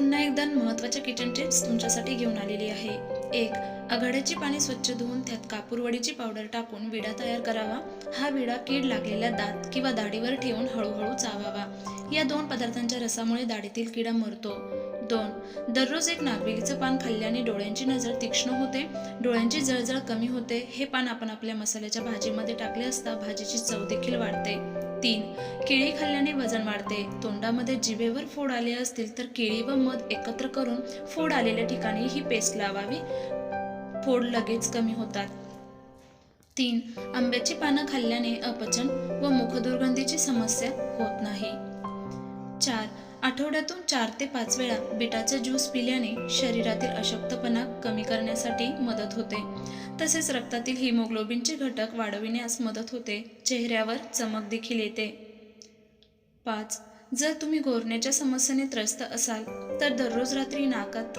पुन्हा एकदा महत्त्वाच्या किचन टिप्स तुमच्यासाठी घेऊन आलेली आहे. एक आघाड्याची पाणी स्वच्छ धुवून त्यात कापूरवडीची पावडर टाकून विडा तयार करावा. हा विडा कीड लागलेल्या दात किंवा दाढीवर ठेवून हळूहळू चावावा. या दोन पदार्थांच्या रसामुळे दाढीतील किडा मरतो. दोन दररोज एक नागवेलीचं पान खाल्ल्याने डोळ्यांची नजर तीक्ष्ण होते. डोळ्यांची जळजळ कमी होते. हे पान आपण आपल्या मसाल्याच्या भाजीमध्ये टाकले असता भाजीची चव देखील वाढते. तीन. केळी खाल्ल्याने वजन वाढते. तोंडामध्ये जिभेवर फोड आले असतील तर केळी व मध एकत्र करून फोड आलेल्या ठिकाणी ही पेस्ट लावावी. फोड लगेच कमी होतात. तीन. आंब्याची पानं खाल्ल्याने अपचन व मुखदुर्गंधीची समस्या होत नाही. चार. आठवड्यातून चार ते पाच वेळा बिटाचा ज्यूस पिल्याने शरीरातील अशक्तपणा कमी करण्यासाठी मदत होते. तसेच रक्तातील हिमोग्लोबिनचे घटक वाढविण्यास मदत होते. चेहऱ्यावर चमक देखील येते. पाच. जर तुम्ही गोरण्याच्या समस्येने त्रस्त असाल तर दररोज रात्री नाकात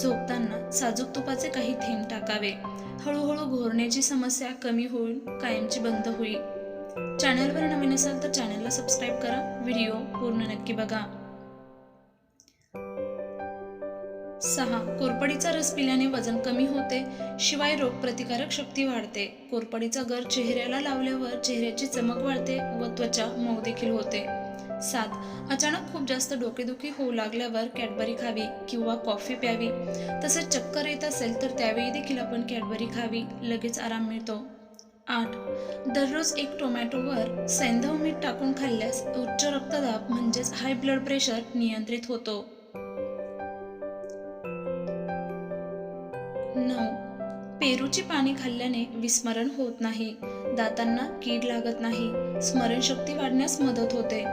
झोपताना साजूक तुपाचे काही थेंब टाकावे. हळूहळू घोरण्याची समस्या कमी होईल कायमची बंद होईल. चॅनलवर नवीन असाल तर चॅनलला सबस्क्राईब करा. व्हिडिओ पूर्ण नक्की बघा. सहा कोरपडीचा रस पिल्याने वजन कमी होते शिवाय रोगप्रतिकारक शक्ती वाढते. कोरपडीचा गर चेहऱ्याला लावल्यावर चेहऱ्याची चमक वाढते व त्वचा मऊ देखील होते. सात अचानक खूप जास्त डोकेदुखी होऊ लागल्यावर कॅडबरी खावी किंवा कॉफी प्यावी. तसेच चक्कर येत असेल तर त्यावेळी देखील आपण कॅडबरी खावी लगेच आराम मिळतो. आठ दररोज एक टोमॅटोवर सैंधव मीठ टाकून खाल्ल्यास उच्च रक्तदाब म्हणजेच हाय ब्लड प्रेशर नियंत्रित होतो. पेरूची पाणी खाल्ल्याने विस्मरण होत नाही. दातांना कीड लागत नाही. स्मरणशक्ती वाढण्यास मदत होते.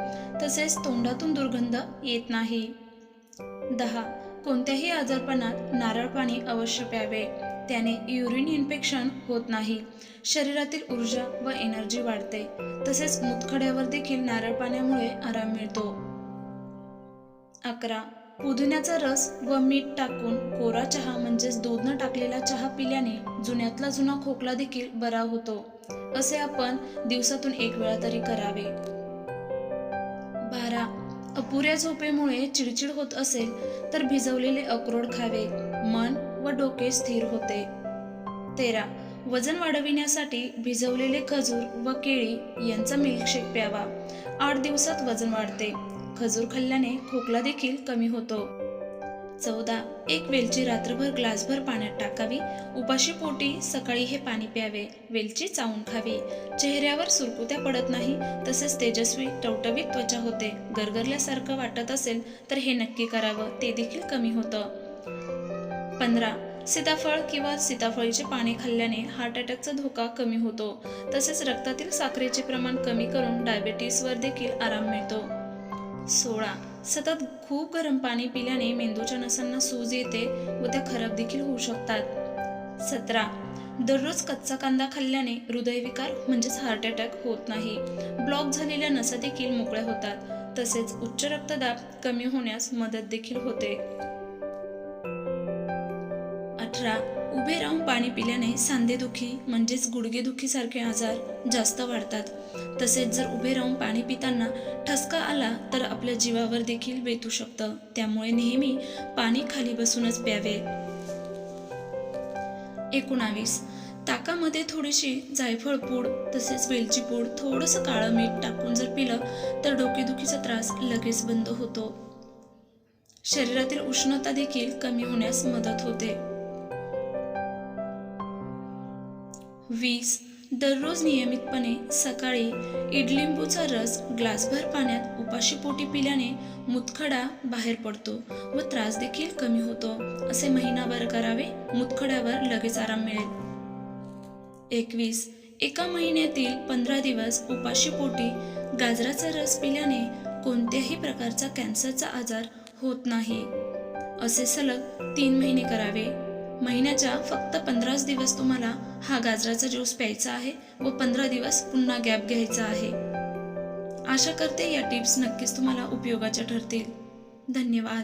तसेच तोंडातून दुर्गंध येत नाही. दहा. कोणत्याही आजारपणात नारळ पाणी अवश्य प्यावे. त्याने युरिन इन्फेक्शन होत नाही. शरीरातील ऊर्जा व एनर्जी वाढते. तसेच मुतखड्यावर देखील नारळ पाण्यामुळे आराम मिळतो. अकरा. पुदिन्याचा रस व मीठ टाकून कोरा चहा म्हणजेच दूध न टाकलेला चहा पिल्याने जुन्यातला जुना खोकला देखील बरा होतो. असे आपण दिवसातून एक वेळा तरी करावे. बारा. अपुऱ्या झोपेमुळे चिडचिड होत असेल तर भिजवलेले अक्रोड खावे. मन व डोके स्थिर होते. तेरा. वजन वाढविण्यासाठी भिजवलेले खजूर व केळी यांचा मिल्कशेक प्यावा. आठ दिवसात वजन वाढते. खजूर खाल्ल्याने खोकला देखील कमी होतो. चौदा एक वेलची रात्रभर ग्लासभर पाण्यात टाकावी. उपाशी पोटी सकाळी हे पाणी प्यावे. वेलची चावून खावी. चेहऱ्यावर सुरकुत्या पडत नाही तसेच तेजस्वी टवटवीत त्वचा होते. गरगरल्यासारखं वाटत असेल तर हे नक्की करावं. ते देखील कमी होतं. पंधरा सीताफळ किंवा सीताफळीचे पाणी खाल्ल्याने हार्ट अटॅकचा धोका कमी होतो. तसेच रक्तातील साखरेचे प्रमाण कमी करून डायबेटीसवर देखील आराम मिळतो. सोळा. सतत खूप गरम पाणी पिल्याने मेंदूच्या नसांना सूज येते व त्या खराब देखील होऊ शकतात. सतरा. दररोज कच्चा कांदा खाल्ल्याने हृदयविकार म्हणजेच हार्ट अटॅक होत नाही. ब्लॉक झालेल्या नसा देखील मोकळ्या होतात. तसेच उच्च रक्तदाब कमी होण्यास मदत देखील होते. अठरा. उभे राहून पाणी पिल्याने सांधेदुखी म्हणजेच गुडघेदुखीसारखे आजार जास्त वाढतात. तसेच जर उभे राहून पाणी पिताना ठसका आला तर आपल्या जीवावर देखील बेतू शकतं. त्यामुळे नेहमी पाणी खाली बसूनच प्यावे. एकोणावीस. ताकामध्ये थोडीशी जायफळ पूड तसेच वेलची पूड थोडंसं काळं मीठ टाकून जर पिलं तर डोकेदुखीचा त्रास लगेच बंद होतो. शरीरातील उष्णता देखील कमी होण्यास मदत होते. वीस. दररोज नियमितपणे सकाळी इडलिंबूचा रस ग्लासभर पाण्यात उपाशी पोटी पिल्याने मुतखडा बाहेर पडतो व त्रास देखील कमी होतो असे महिनाभर करावे मुतखड्यावर लगेच आराम मिळेल. एकवीस. एका महिन्यातील पंधरा दिवस उपाशी पोटी गाजराचा रस पिल्याने कोणत्याही प्रकारचा कॅन्सरचा आजार होत नाही. असे सलग तीन महिने करावे. महिन्याच्या फक्त पंधराच दिवस तुम्हाला हा गाजराचा ज्यूस प्यायचा आहे व पंधरा दिवस पुन्हा गॅप घ्यायचा आहे. आशा करते या टिप्स नक्कीच तुम्हाला उपयोगाच्या ठरतील. धन्यवाद.